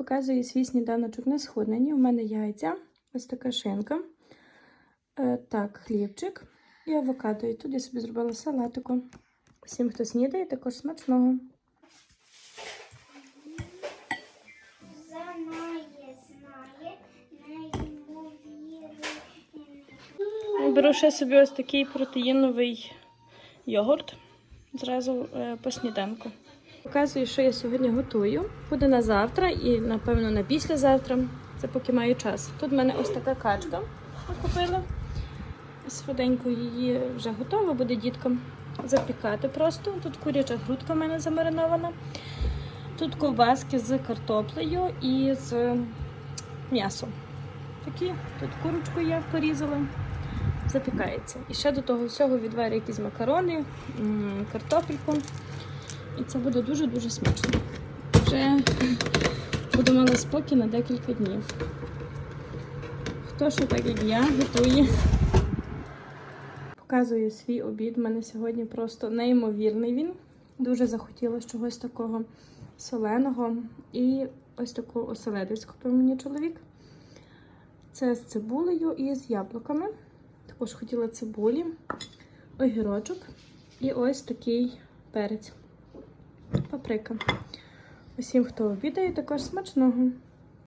Показую свій сніданочок на сходненні. У мене яйця, ось така шинка. Е, так, хлібчик і авокадо. І тут я собі зробила салатику. Всім, хто снідає, також смачного. Беру ще собі ось такий протеїновий йогурт. Зразу е, по сніданку. Показую, що я сьогодні готую. Буде на завтра і, напевно, на післязавтра. Це поки маю час. Тут в мене ось така качка. Купила. Швиденько її вже готова, буде діткам запікати просто. Тут куряча грудка в мене замаринована. Тут ковбаски з картоплею і з м'ясом. Такі, тут курочку я порізала запікається. І ще до того всього відварю якісь макарони, картопельку. І це буде дуже-дуже смачно. Вже буду мала спокій на декілька днів. Хто що так як я готує. Показую свій обід. У мене сьогодні просто неймовірний він. Дуже захотілося чогось такого соленого. І ось таку оселедець купив мені чоловік. Це з цибулею і з яблуками. Також хотіла цибулі, огірочок і ось такий перець. Паприка. Усім, хто обідає, також смачного.